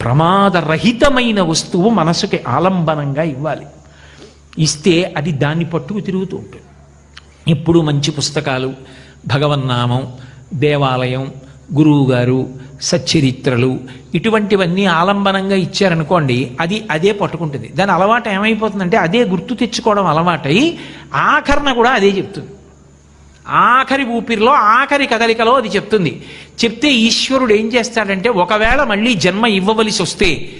ప్రమాదరహితమైన వస్తువు మనసుకి ఆలంబనంగా ఇవ్వాలి. ఇస్తే అది దాన్ని పట్టుకు తిరుగుతూ ఉంటుంది. ఎప్పుడు మంచి పుస్తకాలు భగవన్నామం దేవాలయం గురువుగారు సచ్చరిత్రలు ఇటువంటివన్నీ ఆలంబనంగా ఇచ్చారనుకోండి అది అదే పట్టుకుంటుంది. దాని అలవాటు ఏమైపోతుందంటే అదే గుర్తు తెచ్చుకోవడం అలవాటై ఆఖరణ కూడా అదే చెప్తుంది. ఆఖరి ఊపిరిలో ఆఖరి కదలికలో అది చెప్తుంది. చెప్తే ఈశ్వరుడు ఏం చేస్తాడంటే ఒకవేళ మళ్ళీ జన్మ ఇవ్వవలసి వస్తే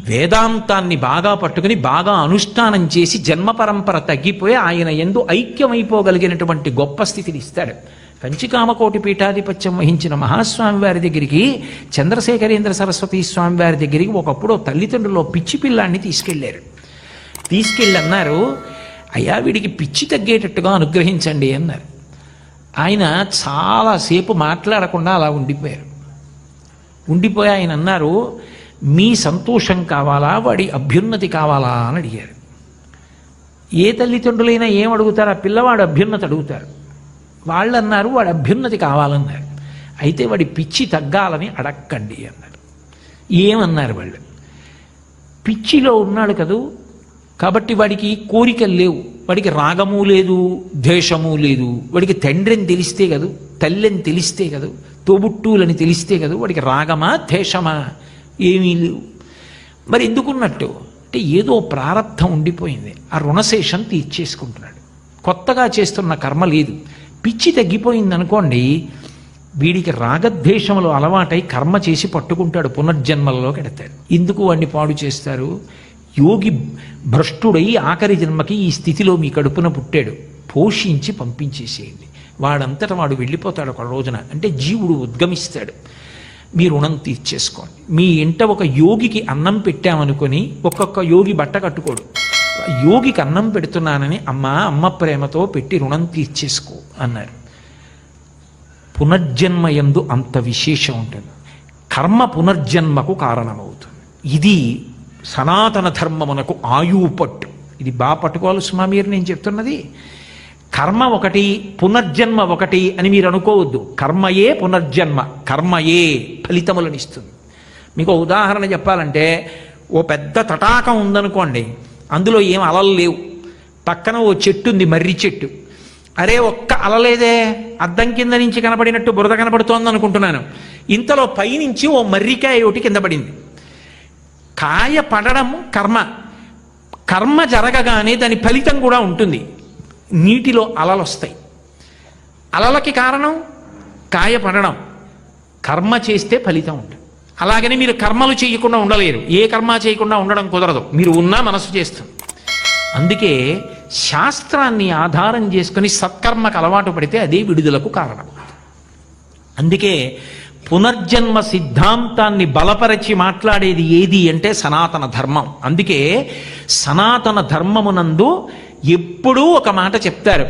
వేదాంతాన్ని బాగా పట్టుకుని బాగా అనుష్ఠానం చేసి జన్మ పరంపర తగ్గిపోయి ఆయన ఎందు ఐక్యమైపోగలిగినటువంటి గొప్ప స్థితిని ఇస్తాడు. కంచికామకోటి పీఠాధిపత్యం వహించిన మహాస్వామి వారి దగ్గరికి చంద్రశేఖరేంద్ర సరస్వతి స్వామి వారి దగ్గరికి ఒకప్పుడు తల్లిదండ్రులు పిచ్చి పిల్లాన్ని తీసుకెళ్ళారు. తీసుకెళ్ళి అన్నారు అయ్యా వీడికి పిచ్చి తగ్గేటట్టుగా అనుగ్రహించండి అన్నారు. ఆయన చాలాసేపు మాట్లాడకుండా అలా ఉండిపోయారు. ఉండిపోయి ఆయన అన్నారు మీ సంతోషం కావాలా? వాడి అభ్యున్నతి కావాలా? అని అడిగారు. ఏ తల్లిదండ్రులైనా ఏం అడుగుతారు? ఆ పిల్లవాడు అభ్యున్నతి అడుగుతారు. వాళ్ళు అన్నారు వాడి అభ్యున్నతి కావాలన్నారు. అయితే వాడి పిచ్చి తగ్గాలని అడక్కండి అన్నారు. ఏమన్నారు వాళ్ళు? పిచ్చిలో ఉన్నాడు కదూ కాబట్టి వాడికి కోరికలు లేవు. వాడికి రాగము లేదు ద్వేషము లేదు. వాడికి తండ్రి అని తెలిస్తే కదూ తల్లి అని తెలిస్తే కదూ తోబుట్టులని తెలిస్తే కదూ వాడికి రాగమా ద్వేషమా ఏమీ లేవు. మరి ఎందుకున్నట్టు? అంటే ఏదో ప్రారంధం ఉండిపోయింది. ఆ రుణశేషం తీర్చేసుకుంటున్నాడు. కొత్తగా చేస్తున్న కర్మ లేదు. పిచ్చి తగ్గిపోయింది అనుకోండి వీడికి రాగద్వేషములు అలవాటై కర్మ చేసి పట్టుకుంటాడు పునర్జన్మలలో కడతాడు. ఎందుకు వాడిని పాడు చేస్తారు? యోగి భ్రష్టుడై ఆఖరి జన్మకి ఈ స్థితిలో మీ కడుపున పుట్టాడు. పోషించి పంపించేసేయండి. వాడంతట వాడు వెళ్ళిపోతాడు ఒక రోజున. అంటే జీవుడు ఉద్గమిస్తాడు. మీ రుణం తీర్చేసుకోండి. మీ ఇంట ఒక యోగికి అన్నం పెట్టామనుకొని ఒక్కొక్క యోగి బట్ట కట్టుకోడు. యోగికి అన్నం పెడుతున్నానని అమ్మ అమ్మ ప్రేమతో పెట్టి రుణం తీర్చేసుకో అన్నారు. పునర్జన్మ యందు అంత విశేషం ఉంటుంది. కర్మ పునర్జన్మకు కారణమవుతుంది. ఇది సనాతన ధర్మమునకు ఆయువు పట్టు. ఇది బాగా పట్టుకోవాలి సుమా మీరు నేను చెప్తున్నది. కర్మ ఒకటి పునర్జన్మ ఒకటి అని మీరు అనుకోవద్దు. కర్మయే పునర్జన్మ కర్మయే ఫలితములనిస్తుంది మీకు ఉదాహరణ చెప్పాలంటే ఓ పెద్ద తటాకం ఉందనుకోండి అందులో ఏం అలలు లేవు. పక్కన ఓ చెట్టు ఉంది మర్రి చెట్టు. అరే ఒక్క అలలేదే అద్దం కింద నుంచి కనబడినట్టు బురద కనబడుతోంది అనుకుంటున్నాను ఇంతలో పైనుంచి ఓ మర్రికాయ ఒకటి కింద పడింది. కాయ పడడం కర్మ. కర్మ జరగగానే దాని ఫలితం కూడా ఉంటుంది. నీటిలో అలలు వస్తాయి. అలలకి కారణం కాయ పడడం. కర్మ చేస్తే ఫలితం ఉంటుంది. అలాగని మీరు కర్మలు చేయకుండా ఉండలేరు. ఏ కర్మ చేయకుండా ఉండడం కుదరదు. మీరు ఉన్నా మనసు చేస్తుంది. అందుకే శాస్త్రాన్ని ఆధారం చేసుకుని సత్కర్మకు అలవాటు పడితే అదే విడుదలకు కారణం. అందుకే పునర్జన్మ సిద్ధాంతాన్ని బలపరచి మాట్లాడేది ఏది అంటే సనాతన ధర్మం. అందుకే సనాతన ధర్మమునందు ఎప్పుడూ ఒక మాట చెప్తారు.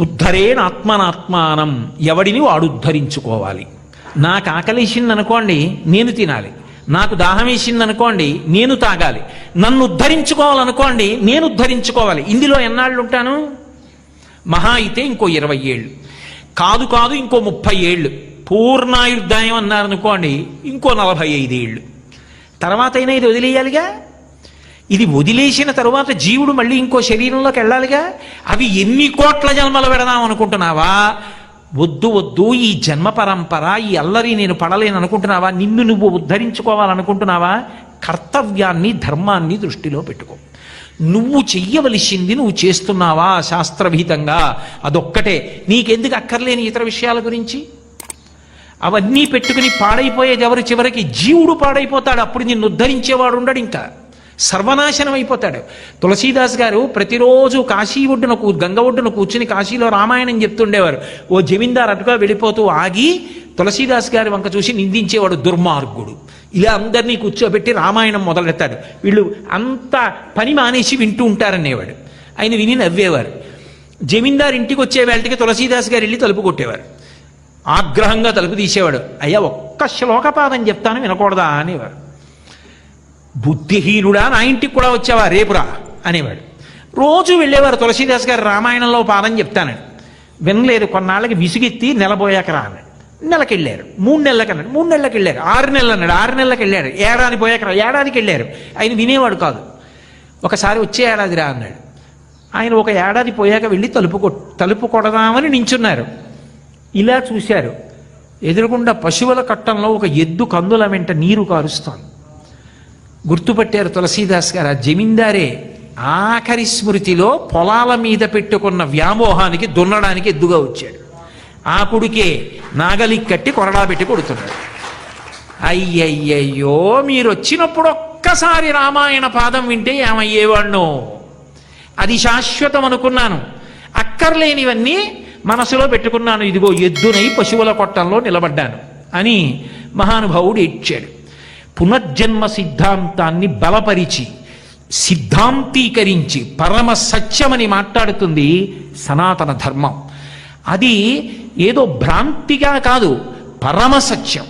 ఉద్ధరేణ ఆత్మనాత్మానం ఎవడిని వాడు ఉద్ధరించుకోవాలి. నాకు ఆకలేసింది అనుకోండి నేను తినాలి. నాకు దాహం వేసింది అనుకోండి నేను తాగాలి. నన్ను ఉద్ధరించుకోవాలనుకోండి నేను ఉద్ధరించుకోవాలి. ఇందులో ఎన్నాళ్ళు ఉంటాను మహా అయితే ఇంకో ఇరవై ఏళ్ళు. కాదు కాదు ఇంకో ముప్పై ఏళ్ళు. పూర్ణాయుర్దాయం అన్నారనుకోండి ఇంకో నలభై ఐదేళ్ళు తర్వాత అయినా ఇది వదిలేయాలిగా? ఇది వదిలేసిన తరువాత జీవుడు మళ్ళీ ఇంకో శరీరంలోకి వెళ్ళాలిగా? అవి ఎన్ని కోట్ల జన్మలు పెడదాం అనుకుంటున్నావా? వద్దు వద్దు ఈ జన్మ పరంపర ఈ అల్లరి నేను పడలేను అనుకుంటున్నావా? నిన్ను నువ్వు ఉద్ధరించుకోవాలనుకుంటున్నావా? కర్తవ్యాన్ని ధర్మాన్ని దృష్టిలో పెట్టుకో. నువ్వు చెయ్యవలసింది నువ్వు చేస్తున్నావా శాస్త్రవిహితంగా? అదొక్కటే. నీకెందుకు అక్కర్లేని ఇతర విషయాల గురించి? అవన్నీ పెట్టుకుని పాడైపోయేది ఎవరు? చివరికి జీవుడు పాడైపోతాడు. అప్పుడు నిన్ను ఉద్ధరించేవాడు ఉండడు ఇంకా. సర్వనాశనం అయిపోతాడు. తులసీదాస్ గారు ప్రతిరోజు కాశీ ఒడ్డున కూ గంగ ఒడ్డున కూర్చుని కాశీలో రామాయణం చెప్తుండేవారు. ఓ జమీందార్ అటుగా వెళ్ళిపోతూ ఆగి తులసీదాస్ గారి వంక చూసి నిందించేవాడు దుర్మార్గుడు. ఇలా అందరినీ కూర్చోబెట్టి రామాయణం మొదలెత్తాడు. వీళ్ళు అంత పని మానేసి వింటూ ఉంటారనేవాడు. ఆయన విని నవ్వేవారు. జమీందార్ ఇంటికి వచ్చే వేళకి తులసీదాస్ గారు వెళ్ళి తలుపు కొట్టేవారు. ఆగ్రహంగా తలుపు తీసేవాడు. అయ్యా ఒక్క శ్లోకపాదం చెప్తాను వినకూడదా అనేవారు బుద్ధిహీనుడా నా ఇంటికి కూడా వచ్చావా? రేపురా అనేవాడు. రోజు వెళ్ళేవారు తులసీదాస్ గారు రామాయణంలో పాదం చెప్తానని. వినలేదు కొన్నాళ్ళకి విసుగెత్తి నిలబోయాక రా అన్నాడు. నెలకి వెళ్ళారు మూడు నెలలకి అన్నాడు. మూడు నెలలకి వెళ్ళారు. ఆరు నెలలు అన్నాడు. ఆరు నెలలకి వెళ్ళారు. ఏడాది పోయాక రా- ఏడాదికి వెళ్ళారు. ఆయన వినేవాడు కాదు. ఒకసారి వచ్చే ఏడాది రా అన్నాడు. ఆయన ఒక ఏడాది పోయాక వెళ్ళి తలుపు కొ తలుపు కొడదామని నించున్నారు. ఇలా చూశారు. ఎదురుగుండా పశువుల కట్టంలో ఒక ఎద్దు కందుల వెంట నీరు కారుస్తాను గుర్తుపట్టారు తులసీదాస్ గారు ఆ జమీందారే ఆఖరి స్మృతిలో పొలాల మీద పెట్టుకున్న వ్యామోహానికి దున్నడానికి ఎద్దుగా వచ్చాడు. ఆ కొడుకే నాగలి కట్టి కొరడా పెట్టి కొడుతున్నాడు. అయ్యయ్యయ్యో మీరు వచ్చినప్పుడు ఒక్కసారి రామాయణ పాదం వింటే ఏమయ్యేవాణ్ణో? అది శాశ్వతం అనుకున్నాను. అక్కర్లేనివన్నీ మనసులో పెట్టుకున్నాను ఇదిగో ఎద్దునై పశువుల కొట్టంలో నిలబడ్డాను అని మహానుభావుడు ఇచ్చాడు. పునర్జన్మ సిద్ధాంతాన్ని బలపరిచి సిద్ధాంతీకరించి పరమ సత్యమని మాట్లాడుతుంది సనాతన ధర్మం. అది ఏదో భ్రాంతిగా కాదు పరమ సత్యం.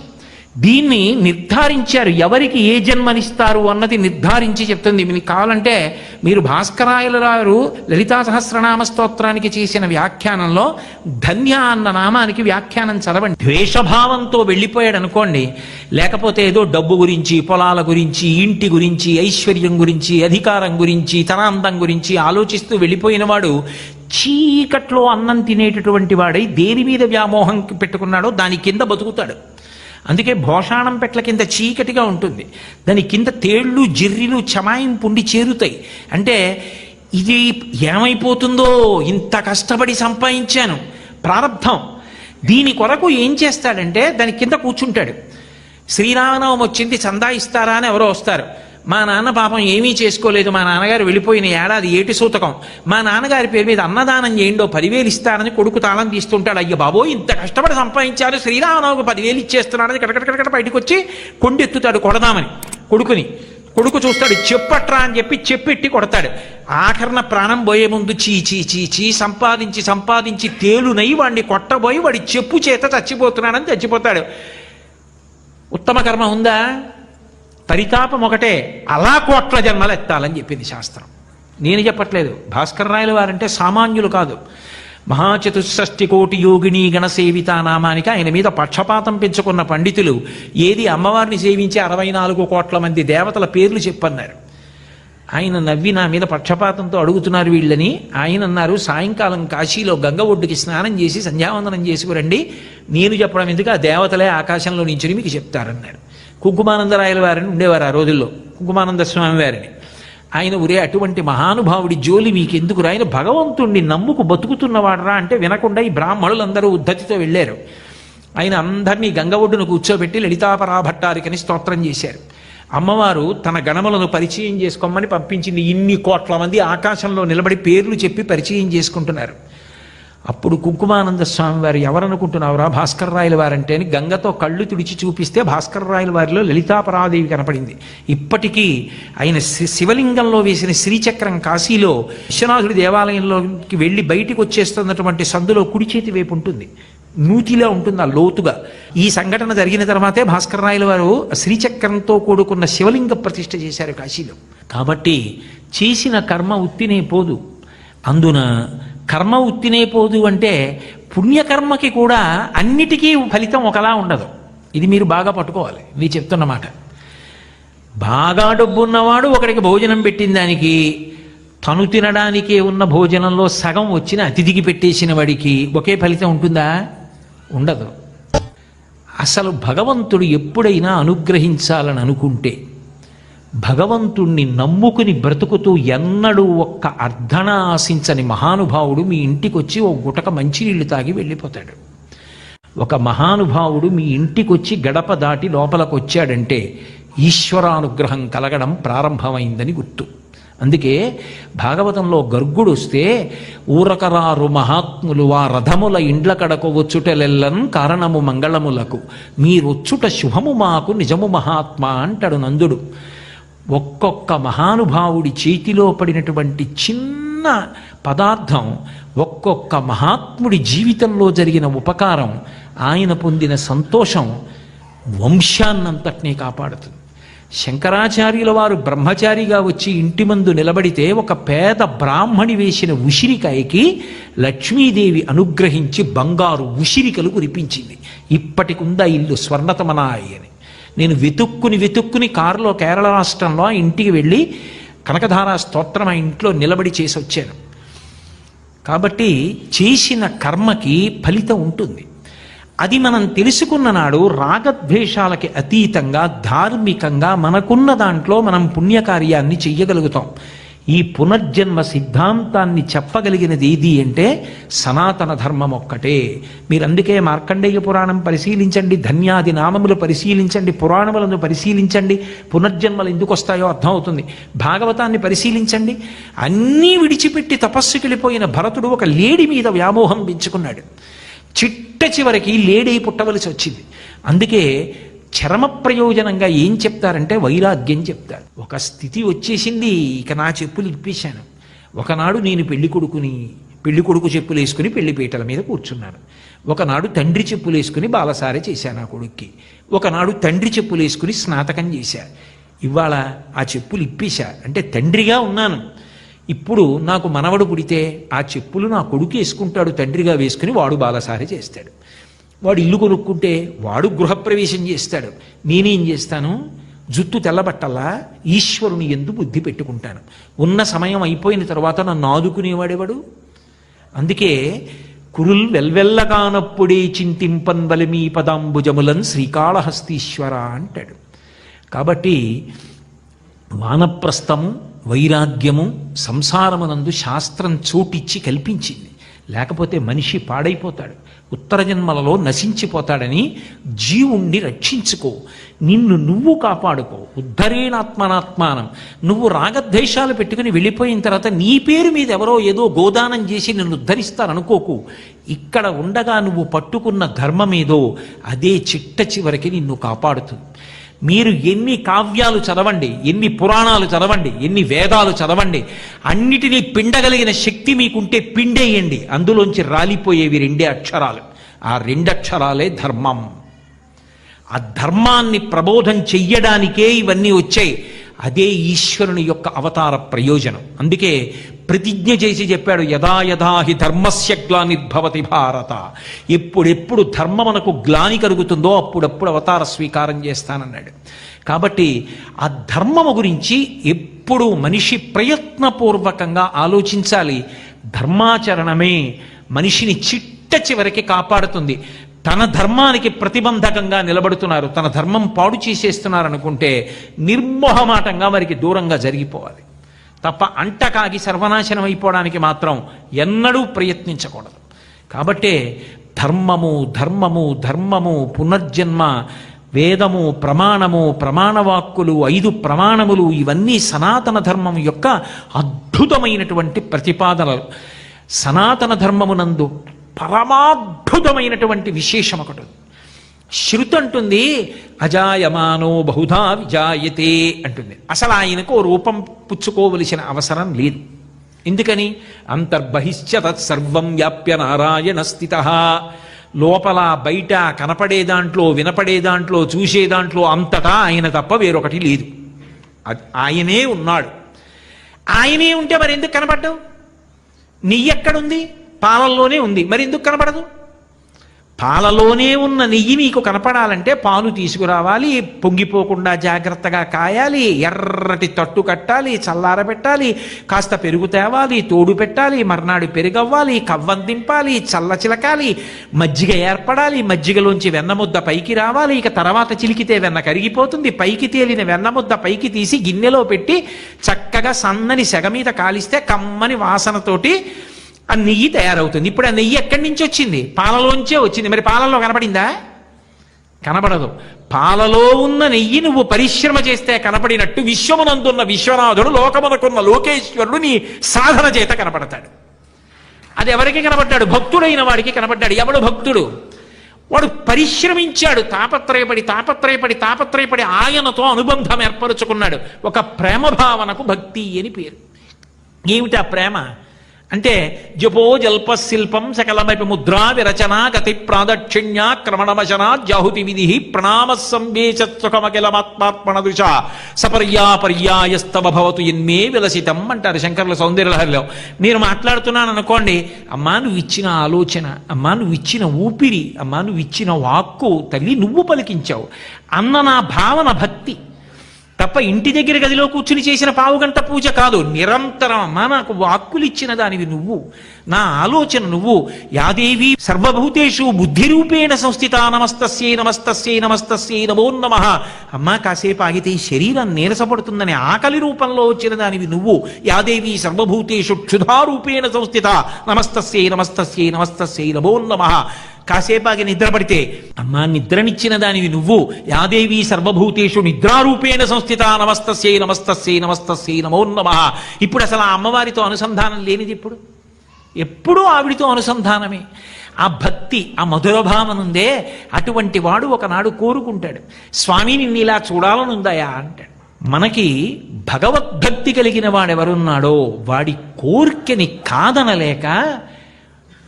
దీన్ని నిర్ధారించారు. ఎవరికి ఏ జన్మనిస్తారు అన్నది నిర్ధారించి చెప్తుంది. మీకు కావాలంటే మీరు భాస్కరాయల గారు లలితా సహస్రనామ స్తోత్రానికి చేసిన వ్యాఖ్యానంలో ధన్య అన్న నామానికి వ్యాఖ్యానం చదవండి. ద్వేషభావంతో వెళ్ళిపోయాడు అనుకోండి. లేకపోతే ఏదో డబ్బు గురించి పొలాల గురించి ఇంటి గురించి ఐశ్వర్యం గురించి అధికారం గురించి తనాందం గురించి ఆలోచిస్తూ వెళ్ళిపోయినవాడు చీకట్లో అన్నం తినేటటువంటి వాడై దేని మీద వ్యామోహం పెట్టుకున్నాడో దాని కింద బతుకుతాడు. అందుకే భోషాణం పెట్ల కింద చీకటిగా ఉంటుంది. దాని కింద తేళ్ళు జిర్రిలు చమాయింపుండి చేరుతాయి. అంటే ఇది ఏమైపోతుందో? ఇంత కష్టపడి సంపాదించాను. ప్రారంభం. దీని కొరకు ఏం చేస్తాడంటే దాని కింద కూర్చుంటాడు. శ్రీరామనవమి వచ్చింది చందా ఇస్తారా అని ఎవరో వస్తారు. మా నాన్న పాపం ఏమీ చేసుకోలేదు. మా నాన్నగారు వెళ్ళిపోయిన ఏడాది ఏటి సూతకం. మా నాన్నగారి పేరు మీద అన్నదానం చేయండో పదివేలు ఇస్తానని కొడుకు తాళం తీస్తుంటాడు. అయ్య బాబో ఇంత కష్టపడి సంపాదించారు. శ్రీరామనవమికి పదివేలు ఇచ్చేస్తున్నాడని కటకటకటకట బయటకు వచ్చి కొండెత్తుతాడు కొడదామని కొడుకుని. కొడుకు చూస్తాడు చెప్పట్రా అని చెప్పి చెప్పెట్టి కొడతాడు. ఆఖరణ ప్రాణం పోయే ముందు చీ చీ చీ చీ సంపాదించి సంపాదించి తేలునై వాడిని కొట్టబోయి వాడి చెప్పు చేత చచ్చిపోతున్నాడని చచ్చిపోతాడు. ఉత్తమ కర్మ ఉందా? పరితాపం ఒకటే అలా కోట్ల జన్మలు ఎత్తాలని చెప్పింది శాస్త్రం. నేను చెప్పట్లేదు. భాస్కర్ రాయల వారంటే సామాన్యులు కాదు. మహాచతుషష్టి కోటి యోగిని గణసేవిత నామానికి ఆయన మీద పక్షపాతం పెంచుకున్న పండితులు ఏది అమ్మవారిని సేవించే అరవై నాలుగు కోట్ల మంది దేవతల పేర్లు చెప్పన్నారు. ఆయన నవ్వి నా మీద పక్షపాతంతో అడుగుతున్నారు వీళ్ళని. ఆయన అన్నారు సాయంకాలం కాశీలో గంగ ఒడ్డుకి స్నానం చేసి సంధ్యావందనం చేసుకురండి. నేను చెప్పడం ఎందుకు? ఆ దేవతలే ఆకాశంలో నించుని మీకు చెప్తారన్నారు. కుంకుమానందరాయల వారిని ఉండేవారు ఆ రోజుల్లో. కుంకుమానంద స్వామి వారిని. ఆయన ఉరే అటువంటి మహానుభావుడి జోలి మీకెందుకు ఆయన భగవంతుణ్ణి నమ్ముకు బతుకుతున్నవాడరా అంటే వినకుండా ఈ బ్రాహ్మణులందరూ ఉద్ధతితో వెళ్ళారు. ఆయన అందరినీ గంగ ఒడ్డును కూర్చోబెట్టి లలితాపరాభట్టారికని స్తోత్రం చేశారు. అమ్మవారు తన గణములను పరిచయం చేసుకోమని పంపించింది. ఇన్ని కోట్ల మంది ఆకాశంలో నిలబడి పేర్లు చెప్పి పరిచయం చేసుకుంటున్నారు. అప్పుడు కుంకుమానంద స్వామి వారు ఎవరనుకుంటున్నావురా భాస్కర్ రాయల వారంటే అని గంగతో కళ్ళు తుడిచి చూపిస్తే భాస్కర్ రాయల వారిలో లలితాపరాదేవి కనపడింది. ఇప్పటికీ ఆయన శి- శివలింగంలో వేసిన శ్రీచక్రం కాశీలో విశ్వనాథుడి దేవాలయంలోకి వెళ్ళి బయటికి వచ్చేస్తున్నటువంటి సందులో కుడి చేతి వైపు ఉంటుంది. నూతిలా ఉంటుంది ఆ లోతుగా. ఈ సంఘటన జరిగిన తర్వాతే భాస్కర్ రాయల వారు శ్రీచక్రంతో కూడుకున్న శివలింగ ప్రతిష్ఠ చేశారు కాశీలో. కాబట్టి చేసిన కర్మ ఉత్తినే పోదు. అందున కర్మ ఉత్తినే పోదు అంటే పుణ్యకర్మకి కూడా అన్నిటికీ ఫలితం ఒకలా ఉండదు. ఇది మీరు బాగా పట్టుకోవాలి. నేను చెప్తున్నమాట బాగా డబ్బున్నవాడు ఒకడికి భోజనం పెట్టిన దానికి తను తినడానికే ఉన్న భోజనంలో సగం వచ్చిన అతిథికి పెట్టేసిన వాడికి ఒకే ఫలితం ఉంటుందా? ఉండదు. అసలు భగవంతుడు ఎప్పుడైనా అనుగ్రహించాలని అనుకుంటే భగవంతుణ్ణి నమ్ముకుని బ్రతుకుతూ ఎన్నడూ ఒక్క అర్ధన ఆశించని మహానుభావుడు మీ ఇంటికి వచ్చి ఓ గుటక మంచినీళ్ళు తాగి వెళ్ళిపోతాడు. ఒక మహానుభావుడు మీ ఇంటికొచ్చి గడప దాటి లోపలకొచ్చాడంటే ఈశ్వరానుగ్రహం కలగడం ప్రారంభమైందని గుర్తు. అందుకే భాగవతంలో గర్గుడు వస్తే ఊరకరారు మహాత్ములు ఆ రథముల ఇండ్ల కడకు వచ్చుటలెల్లను కారణము మంగళములకు. మీరొచ్చుట శుభము మాకు నిజము మహాత్మా అంటాడు నందుడు. ఒక్కొక్క మహానుభావుడి చేతిలో పడినటువంటి చిన్న పదార్థం ఒక్కొక్క మహాత్ముడి జీవితంలో జరిగిన ఉపకారం ఆయన పొందిన సంతోషం వంశాన్నంతటినీ కాపాడుతుంది. శంకరాచార్యుల వారు బ్రహ్మచారిగా వచ్చి ఇంటి ముందు నిలబడితే ఒక పేద బ్రాహ్మణి వేసిన ఉసిరికాయకి లక్ష్మీదేవి అనుగ్రహించి బంగారు ఉసిరికలు కురిపించింది. ఇప్పటికుందా ఇల్లు స్వర్ణతమనాయి అని నేను వెతుక్కుని వెతుక్కుని కారులో కేరళ రాష్ట్రంలో ఇంటికి వెళ్ళి కనకధార స్తోత్రం ఆ ఇంట్లో నిలబడి చేసి వచ్చాను. కాబట్టి చేసిన కర్మకి ఫలితం ఉంటుంది. అది మనం తెలుసుకున్న నాడు రాగద్వేషాలకి అతీతంగా ధార్మికంగా మనకున్న దాంట్లో మనం పుణ్యకార్యాన్ని చెయ్యగలుగుతాం. ఈ పునర్జన్మ సిద్ధాంతాన్ని చెప్పగలిగినది ఏది అంటే సనాతన ధర్మం ఒక్కటే. మీరు అందుకే మార్కండేయ పురాణం పరిశీలించండి ధన్యాది నామములు పరిశీలించండి పురాణములను పరిశీలించండి పునర్జన్మలు ఎందుకు వస్తాయో అర్థమవుతుంది. భాగవతాన్ని పరిశీలించండి. అన్నీ విడిచిపెట్టి తపస్సుకి వెళ్ళిపోయిన భరతుడు ఒక లేడి మీద వ్యామోహం పెంచుకున్నాడు. చిట్ట చివరికి లేడై పుట్టవలసి వచ్చింది. అందుకే చరమ ప్రయోజనంగా ఏం చెప్తారంటే వైరాగ్యం చెప్తారు. ఒక స్థితి వచ్చేసింది ఇక నా చెప్పులు ఇప్పేశాను. ఒకనాడు నేను పెళ్ళి కొడుకుని పెళ్ళి కొడుకు చెప్పులు వేసుకుని పెళ్ళి పీటల మీద కూర్చున్నాను. ఒకనాడు తండ్రి చెప్పులు వేసుకుని బాలసారే చేశాను ఆ కొడుక్కి. ఒకనాడు తండ్రి చెప్పులు వేసుకుని స్నాతకం చేశా ఇవాళ ఆ చెప్పులు ఇప్పేశా. అంటే తండ్రిగా ఉన్నాను. ఇప్పుడు నాకు మనవడు పుడితే ఆ చెప్పులు నా కొడుకు వేసుకుంటాడు తండ్రిగా వేసుకుని వాడు బాలసారి చేస్తాడు. వాడు ఇల్లు కొనుక్కుంటే వాడు గృహప్రవేశం చేస్తాడు. నేనేం చేస్తాను? జుత్తు తెల్లబట్టల్లా ఈశ్వరుని ఎందు బుద్ధి పెట్టుకుంటాను. ఉన్న సమయం అయిపోయిన తర్వాత నన్ను ఆదుకునేవాడేవాడు? అందుకే కురుల్ వెల్వెల్లగానప్పుడే చింతింపన్ బలిమీ పదాంబుజములన్ శ్రీకాళహస్తీశ్వర అంటాడు. కాబట్టి వానప్రస్థము వైరాగ్యము సంసారమునందు శాస్త్రం చోటిచ్చి కల్పించింది. లేకపోతే మనిషి పాడైపోతాడు. ఉత్తర జన్మలలో నశించిపోతాడని జీవుణ్ణి రక్షించుకో. నిన్ను నువ్వు కాపాడుకో. ఉద్ధరేణాత్మనాత్మానం. నువ్వు రాగద్వేషాలు పెట్టుకుని వెళ్ళిపోయిన తర్వాత నీ పేరు మీద ఎవరో ఏదో గోదానం చేసి నిన్ను ఉద్ధరిస్తారనుకోకు. ఇక్కడ ఉండగా నువ్వు పట్టుకున్న ధర్మమేదో అదే చిట్ట చివరికి నిన్ను కాపాడుతుంది. మీరు ఎన్ని కావ్యాలు చదవండి ఎన్ని పురాణాలు చదవండి ఎన్ని వేదాలు చదవండి అన్నిటినీ పిండగలిగిన శక్తి మీకుంటే పిండేయండి. అందులోంచి రాలిపోయేవి రెండే అక్షరాలు. ఆ రెండక్షరాలే ధర్మం. ఆ ధర్మాన్ని ప్రబోధం చెయ్యడానికే ఇవన్నీ వచ్చాయి. అదే ఈశ్వరుని యొక్క అవతార ప్రయోజనం. అందుకే ప్రతిజ్ఞ చేసి చెప్పాడు యథా యదా హి ధర్మస్య గ్లానిర్భవతి భారత. ఎప్పుడెప్పుడు ధర్మమునకు గ్లాని కలుగుతుందో అప్పుడప్పుడు అవతార స్వీకారం చేస్తానన్నాడు. కాబట్టి ఆ ధర్మము గురించి ఎప్పుడు మనిషి ప్రయత్నపూర్వకంగా ఆలోచించాలి. ధర్మాచరణమే మనిషిని చిట్ట చివరికి కాపాడుతుంది. తన ధర్మానికి ప్రతిబంధకంగా నిలబడుతున్నారు. తన ధర్మం పాడు చేసేస్తున్నారు అనుకుంటే నిర్మోహమాటంగా వారికి దూరంగా జరిగిపోవాలి. తప్ప అంటకాగి సర్వనాశనం అయిపోవడానికి మాత్రం ఎన్నడూ ప్రయత్నించకూడదు కాబట్టే ధర్మము ధర్మము ధర్మము పునర్జన్మ వేదము ప్రమాణము ప్రమాణవాక్కులు ఐదు ప్రమాణములు ఇవన్నీ సనాతన ధర్మం యొక్క అద్భుతమైనటువంటి ప్రతిపాదనలు సనాతన ధర్మమునందు పరమాద్భుతమైనటువంటి విశేషం ఒకటి ఉంది. శృతి అంటుంది అజాయమానో బహుధా విజాయతే అంటుంది. అసలు ఆయనకు ఓ రూపం పుచ్చుకోవలసిన అవసరం లేదు. ఎందుకని? అంతర్బహిశ్చ తత్సర్వం వ్యాప్య నారాయణ స్థిత. లోపల బయట కనపడే దాంట్లో వినపడే దాంట్లో చూసే దాంట్లో అంతటా ఆయన తప్ప వేరొకటి లేదు. ఆయనే ఉన్నాడు. ఆయనే ఉంటే మరి ఎందుకు కనపడ్డావు నీ ఎక్కడుంది? పాలల్లోనే ఉంది. మరి ఎందుకు కనపడదు? పాలలోనే ఉన్న నెయ్యి మీకు కనపడాలంటే పాలు తీసుకురావాలి పొంగిపోకుండా జాగ్రత్తగా కాయాలి ఎర్రటి తట్టు కట్టాలి చల్లారబెట్టాలి కాస్త పెరుగు తేవాలి తోడు పెట్టాలి మర్నాడు పెరుగవ్వాలి కవ్వం దింపాలి చల్ల చిలకాలి మజ్జిగ ఏర్పడాలి మజ్జిగలోంచి వెన్నముద్ద పైకి రావాలి ఇక తర్వాత చిలికితే వెన్న కరిగిపోతుంది పైకి తేలిన వెన్నముద్ద పైకి తీసి గిన్నెలో పెట్టి చక్కగా సన్నని సెగ మీద కాలిస్తే కమ్మని వాసనతోటి ఆ నెయ్యి తయారవుతుంది. ఇప్పుడు ఆ నెయ్యి ఎక్కడి నుంచి వచ్చింది? పాలలోంచే వచ్చింది. మరి పాలలో కనపడిందా? కనపడదు. పాలలో ఉన్న నెయ్యి నువ్వు పరిశ్రమ చేస్తే కనపడినట్టు విశ్వమునందున్న విశ్వనాథుడు లోకమునకున్న లోకేశ్వరుడు నీ సాధన చేత కనపడతాడు. అది ఎవరికి కనపడ్డాడు? భక్తుడైన వాడికి కనపడ్డాడు. ఎవడు భక్తుడు? వాడు పరిశ్రమించాడు. తాపత్రయపడి తాపత్రయపడి తాపత్రయపడి ఆయనతో అనుబంధం ఏర్పరుచుకున్నాడు. ఒక ప్రేమ భావనకు భక్తి అని పేరు. ఏమిటి ఆ ప్రేమ? అంటే జపో జల్ప శిల్పం సకలమపి ముద్రా విరచన గతి ప్రాదక్షిణ్య క్రమణమశన జాహుతి విధి ప్రణామ సంవేశత్సుఖమఖిలమాత్మాత్మణ దృశ సపర్యా పర్యాయస్తవ భవతు ఎన్మే విలసితం అంటారు శంకర్ల సౌందర్యలహరిలో. నేను మాట్లాడుతున్నాను అనుకోండి అమ్మా నువ్వు ఇచ్చిన ఆలోచన అమ్మా నువ్వు ఇచ్చిన ఊపిరి అమ్మా నువ్వు ఇచ్చిన వాక్కు తల్లి నువ్వు పలికించావు. అన్న నా భావన భక్తి. తప్ప ఇంటి దగ్గర గదిలో కూర్చుని చేసిన పావుగంట పూజ కాదు. నిరంతరం అమ్మా నాకు వాక్కులు ఇచ్చిన దానివి నువ్వు. నా ఆలోచన నువ్వు యాదేవి సర్వభూతేషు బుద్ధి రూపేణ సంస్థిత నమస్తస్యై నమస్తస్యై నమస్తస్యై నమో నమ. అమ్మా కాసేపు ఆగితే ఈ శరీరం నీరసపడుతుందని ఆకలి రూపంలో వచ్చిన దానివి నువ్వు యాదేవి సర్వభూతేషు క్షుధారూపేణ సంస్థిత నమస్తస్యై నమస్తస్యై నమస్తస్యై నమో నమ. కాసేపాకి నిద్రపడితే అమ్మా నిద్రనిచ్చిన దానివి నువ్వు యాదేవి సర్వభూతేషు నిద్రారూపేణ సంస్థిత నమస్తస్యై నమస్తస్యై నమస్తస్యై నమో నమ. ఇప్పుడు అసలు ఆ అమ్మవారితో అనుసంధానం లేనిది ఇప్పుడు ఎప్పుడూ ఆవిడితో అనుసంధానమే. ఆ భక్తి ఆ మధురభావనుందే అటువంటి వాడు ఒకనాడు కోరుకుంటాడు. స్వామి నిన్ను ఇలా చూడాలనుందాయా? అంటాడు. మనకి భగవద్భక్తి కలిగిన వాడెవరున్నాడో వాడి కోరికని కాదనలేక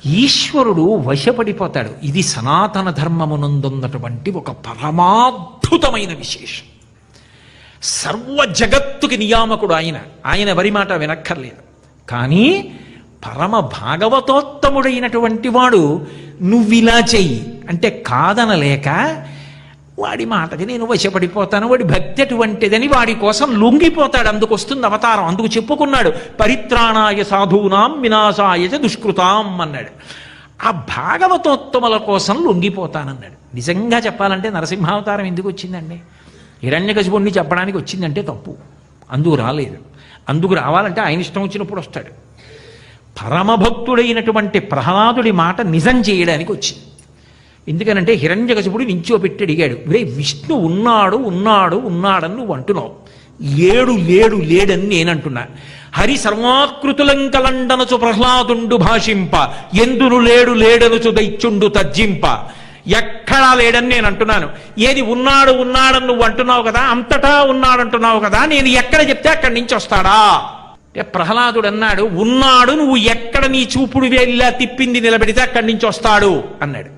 ఈశ్వరుడు వశపడిపోతాడు. ఇది సనాతన ధర్మమునందున్నటువంటి ఒక పరమాద్భుతమైన విశేషం. సర్వ జగత్తుకి నియామకుడు ఆయన. ఆయన వరి మాట వినక్కర్లేదు. కానీ పరమ భాగవతోత్తముడైనటువంటి వాడు నువ్విలా చెయ్యి. అంటే కాదనలేక వాడి మాటకి నేను వశపడిపోతాను వాడి భక్తి అటువంటిదని వాడి కోసం లొంగిపోతాడు అందుకు వస్తుంది అవతారం అందుకు చెప్పుకున్నాడు. పరిత్రాణాయ సాధూనాం వినాశాయ దుష్కృతాం అన్నాడు. ఆ భాగవతోత్తముల కోసం లొంగిపోతానన్నాడు. నిజంగా చెప్పాలంటే నరసింహావతారం ఎందుకు వచ్చిందండి? హిరణ్యకశిపుణ్ణి చెప్పడానికి వచ్చిందంటే తప్పు. అందుకు రాలేదు. అందుకు రావాలంటే ఆయన ఇష్టం వచ్చినప్పుడు వస్తాడు. పరమభక్తుడైనటువంటి ప్రహ్లాదుడి మాట నిజం చేయడానికి వచ్చింది. ఎందుకనంటే హిరణ్యకశిపుడు నించోపెట్టి అడిగాడు రే విష్ణు ఉన్నాడు ఉన్నాడు ఉన్నాడని నువ్వు అంటున్నావు. లేడు లేడు లేడని నేనంటున్నా. హరి సర్వాకృతులంకలండనచు ప్రహ్లాదుండు భాషింప ఎందును లేడు లేడనుచు దైత్యుండు తజ్జింప. ఎక్కడా లేడని నేను అంటున్నాను. ఏది ఉన్నాడు ఉన్నాడని నువ్వు అంటున్నావు కదా అంతటా ఉన్నాడంటున్నావు కదా నేను ఎక్కడ చెప్తే అక్కడి నుంచి వస్తాడా? అంటే ప్రహ్లాదుడు అన్నాడు ఉన్నాడు నువ్వు ఎక్కడ నీ చూపుడు ఇలా తిప్పింది నిలబెడితే అక్కడి నుంచి వస్తాడు అన్నాడు.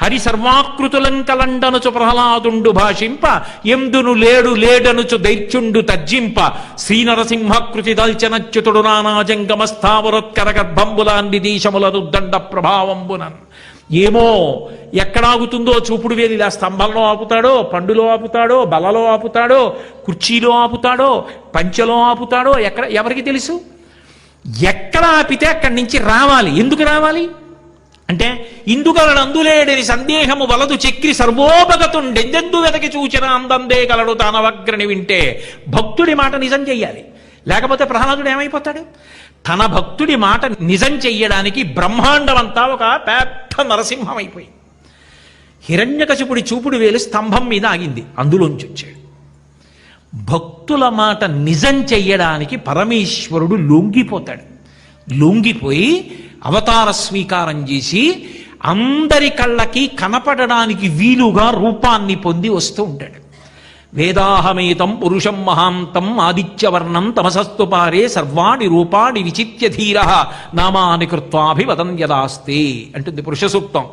హరి సర్వాకృతులంకలండనుచు ప్రహ్లాదుండు భాషింప ఎందును లేడు లేడనుచు దైత్యుండు తజ్జింప శ్రీనరసింహకృతి దల్చనచ్యుతుడు నానాజంగమ గర్భంబులాన్ని గర్భంబులాంది దీశములను దండ ప్రభావంబునన్ ఏమో ఎక్కడాగుతుందో చూపుడు వేలు ఇలా స్తంభంలో ఆపుతాడో పండులో ఆపుతాడో బలలో ఆపుతాడో కుర్చీలో ఆపుతాడో పంచెలో ఆపుతాడో ఎక్కడ ఎవరికి తెలుసు? ఎక్కడ ఆపితే అక్కడి నుంచి రావాలి. ఎందుకు రావాలి? అంటే ఇందుగలడు అందులేడని సందేహము వలదు చక్రి సర్వోపగతుండెందెందు వెతకి చూచిన అందందే గలడు తానవగ్రని వింటే భక్తుడి మాట నిజం చెయ్యాలి. లేకపోతే ప్రహ్లాదుడు ఏమైపోతాడు? తన భక్తుడి మాట నిజం చెయ్యడానికి బ్రహ్మాండమంతా ఒక పెద్ద నరసింహం అయిపోయింది హిరణ్యకశిపుడి చూపుడు వేలు స్తంభం మీద ఆగింది అందులోంచి వచ్చాడు భక్తుల మాట నిజం చెయ్యడానికి పరమేశ్వరుడు లొంగిపోతాడు. లొంగిపోయి అవతార స్వీకారం చేసి అందరి కళ్ళకి కనపడడానికి వీలుగా రూపాన్ని పొంది వస్తూ ఉంటాడు. వేదాహమేతం పురుషం మహాంతం ఆదిత్యవర్ణం తమసస్తు పారే సర్వాణి రూపాణి విచిత్య ధీర నామాని కృత్వాభివదన్యదాస్తే అంటుంది పురుష సూక్తం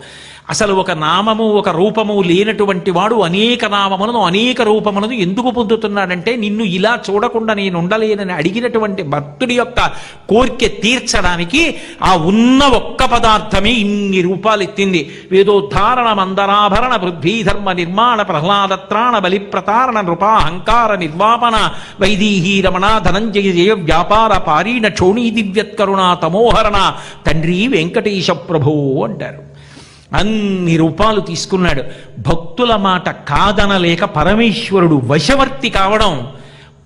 అసలు ఒక నామము ఒక రూపము లేనటువంటి వాడు అనేక నామములను అనేక రూపములను ఎందుకు పొందుతున్నాడంటే నిన్ను ఇలా చూడకుండా నేను ఉండలేనని అడిగినటువంటి భక్తుడి యొక్క కోరిక తీర్చడానికి ఆ ఉన్న ఒక్క పదార్థమే ఇన్ని రూపాలు ఎత్తింది. వేదోద్ధారణ మందరాభరణ పృథ్వీధర్మ నిర్మాణ ప్రహ్లాదత్రాణ బలి ప్రతారణ నృపాహంకార నిర్వాపన వైదీహీ రమణ ధనంజయ జయ వ్యాపార పారీణ క్షోణీ దివ్యత్కరుణ తమోహరణ తండ్రి వెంకటేశ ప్రభు అంటారు. అన్ని రూపాలు తీసుకున్నాడు. భక్తుల మాట కాదనలేక పరమేశ్వరుడు వశవర్తి కావడం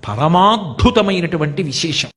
పరమాద్భుతమైనటువంటి విశేషం.